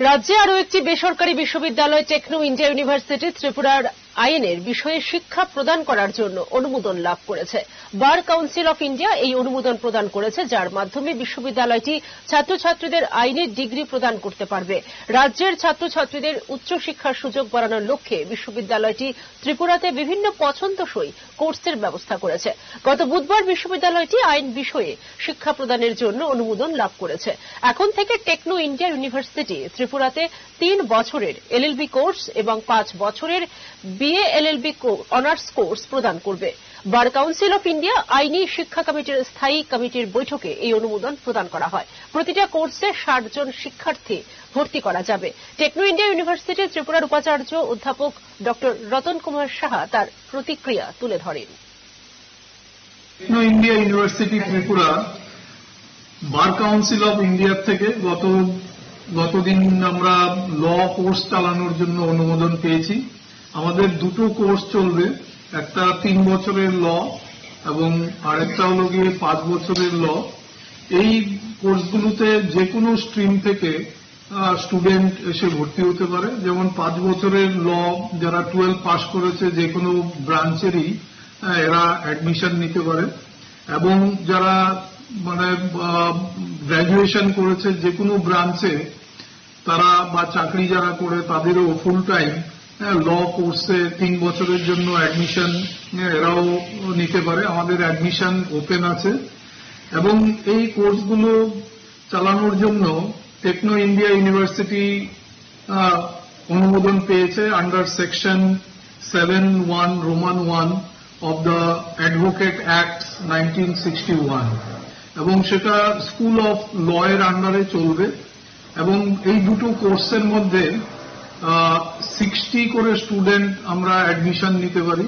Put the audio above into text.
রাজ্যে আরও একটি বেসরকারি বিশ্ববিদ্যালয় টেকনো ইন্ডিয়া ইউনিভার্সিটি ত্রিপুরার আইনের বিষয়ে শিক্ষা প্রদান করার জন্য অনুমোদন লাভ করেছে। বার কাউন্সিল অফ ইন্ডিয়া এই অনুমোদন প্রদান করেছে, যার মাধ্যমে বিশ্ববিদ্যালয়টি ছাত্রছাত্রীদের আইনের ডিগ্রি প্রদান করতে পারবে। রাজ্যের ছাত্রছাত্রীদের উচ্চশিক্ষার সুযোগ বাড়ানোর লক্ষ্যে বিশ্ববিদ্যালয়টি ত্রিপুরাতে বিভিন্ন পছন্দসই কোর্সের ব্যবস্থা করেছে। গত বুধবার বিশ্ববিদ্যালয়টি আইন বিষয়ে শিক্ষা প্রদানের জন্য অনুমোদন লাভ করেছে। এখন থেকে টেকনো ইন্ডিয়া ইউনিভার্সিটি ত্রিপুরাতে তিন বছরের এলএলবি কোর্স এবং পাঁচ বছরের বিএ এলএলবি অনার্স কোর্স প্রদান করবে। বার কাউন্সিল অফ ইন্ডিয়া আইনি শিক্ষা কমিটির স্থায়ী কমিটির বৈঠকে এই অনুমোদন প্রদান করা হয়। প্রতিটা কোর্সে ষাট জন শিক্ষার্থী ভর্তি করা যাবে। টেকনো ইন্ডিয়া ইউনিভার্সিটি ত্রিপুরার উপাচার্য অধ্যাপক ড রতন কুমার সাহা তার প্রতিক্রিয়া তুলে ধরেন। India university Tripura bar council of ইন্ডিয়ার থেকে গত, গতদিন আমরা ল কোর্স চালানোর জন্য অনুমোদন পেয়েছি। আমাদের দুটো কোর্স চলবে। একটা তিন বছরের ল এবং আরেকটা হলো গিয়ে পাঁচ বছরের ল। এই কোর্সগুলোতে যে কোনো স্ট্রিম থেকে স্টুডেন্ট এসে ভর্তি হতে পারে। যেমন পাঁচ বছরের ল যারা টুয়েলভ পাস করেছে যে কোনো ব্রাঞ্চেরই এরা অ্যাডমিশন নিতে পারে। এবং যারা মানে গ্র্যাজুয়েশন করেছে যে কোনো ব্রাঞ্চে, তারা বা চাকরি যারা করে তাদেরও ফুল টাইম ল কোর্সে তিন বছরের জন্য অ্যাডমিশন এরাও নিতে পারে। আমাদের অ্যাডমিশন ওপেন আছে। এবং এই কোর্সগুলো চালানোর জন্য টেকনো ইন্ডিয়া ইউনিভার্সিটি অনুমোদন পেয়েছে under section seven one roman one of the advocate act nineteen sixty one এবং সেটা স্কুল অফ ল এর আন্ডারে চলবে। এবং এই দুটো কোর্সের মধ্যে সিক্সটি করে স্টুডেন্ট আমরা অ্যাডমিশন নিতে পারি।